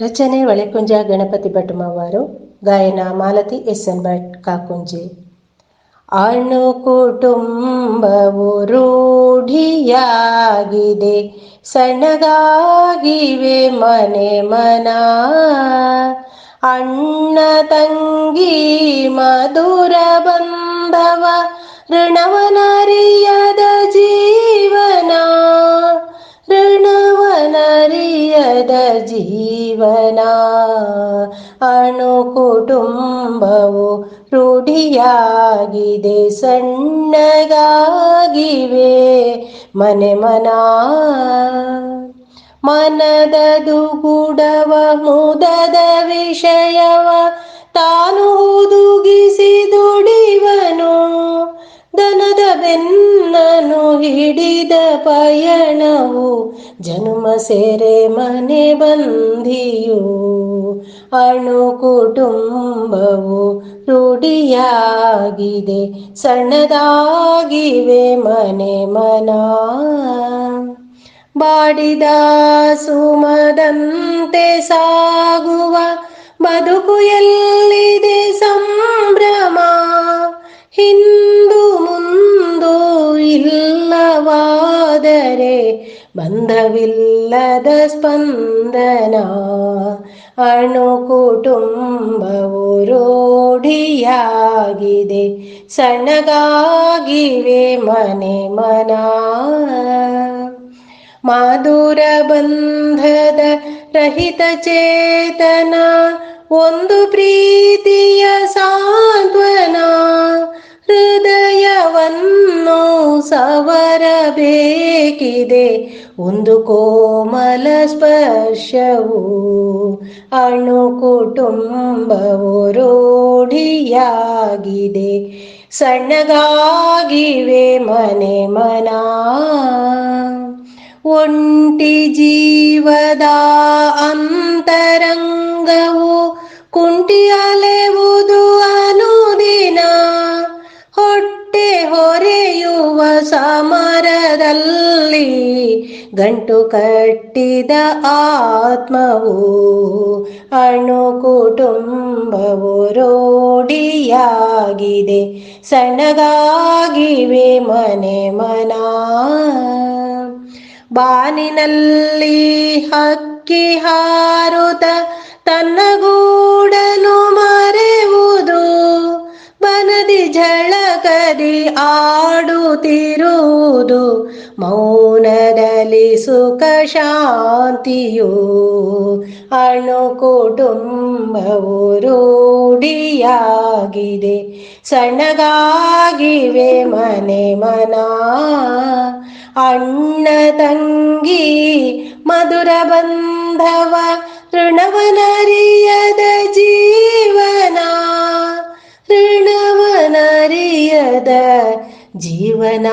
ರಚನೆ ಒಳೆಕುಂಜ ಗಣಪತಿ ಭಟ್ಮವರು, ಗಾಯನ ಮಾಲತಿ ಎಸ್ ಎನ್ ಭಟ್ ಕಾಕುಂಜಿ. ಅಣು ಕುಟುಂಬವು ರೂಢಿಯಾಗಿದೆ ಸಣ್ಣಗಾಗಿವೆ ಮನೆ ಮನ. ಅಣ್ಣ ತಂಗಿ ಮಧುರ ಬಂಧವ, ಋಣವನರಿಯದ ಜೀವನ ಋಣವನರಿಯದ ಜೀವನ. ಅಣು ಕುಟುಂಬವು ರೂಢಿಯಾಗಿದೆ, ಸಣ್ಣಗಾಗಿವೆ. ಮನೆ ಮನ, ಮನದ ದುಗುಡವ, ಮುದದ ವಿಷಯವ ತಾನು ಹುದುಗಿಸಿ ದುಡಿವನು. ದನದ ಬೆನ್ನನು ಹಿಡಿದ ಪಯಣವು, ಜನುಮ ಸೇರೆ ಮನೆ ಬಂದಿಯು. ಅಣು ಕುಟುಂಬವು ರೂಢಿಯಾಗಿದೆ, ಸಣ್ಣದಾಗಿವೆ ಮನೆ ಮನ. ಬಾಡಿದ ಸುಮದಂತೆ ಸಾಗುವ, ಬದುಕು ಎಲ್ಲಿದೆ ಸಂಭ್ರಮ. ಹಿಂದು ಇಲ್ಲವಾದರೆ ಬಂಧವಿಲ್ಲದ ಸ್ಪಂದನ. ಅಣು ಕುಟುಂಬವು ಸಣ್ಣಗಾಗಿವೆ ಮನೆ ಮನ. ಮಾಧುರ ಬಂಧದ ರಹಿತ ಚೇತನ ಒಂದು ಪ್ರೀತಿಯ ಸವರಬೇಕಿದೆ ಒಂದು ಕೋಮಲ ಸ್ಪರ್ಶವು ಅಣು ಕುಟುಂಬವು ರೂಢಿಯಾಗಿದೆ. ಸಣ್ಣಗಾಗಿವೆ ಮನೆ ಮನ ಒಂಟಿ ಜೀವದ ಅಂತರಂಗವು ಗಂಟು ಕಟ್ಟಿದ ಆತ್ಮವು ಅಣು ಕುಟುಂಬವು ರೋಡಿಯಾಗಿದೆ ಸಣ್ಣಗಾಗಿವೆ ಮನೆ ಮನ. ಬಾನಿನಲ್ಲಿ ಹಕ್ಕಿ ಹಾರುತ ತನ್ನ ಆಡುತ್ತಿರುವುದು ಮೌನದಲ್ಲಿ ಸುಖ ಶಾಂತಿಯು. ಅಣು ಕುಟುಂಬವು ರೂಢಿಯಾಗಿದೆ. ಸಣ್ಣಗಾಗಿವೆ ಮನೆ ಮನ. ಅಣ್ಣ ತಂಗಿ, ಮಧುರ ಬಂಧವ, ಋಣವನರಿಯದ ಜೀವನ. ಋಣವನರಿಯದ ಜೀವನ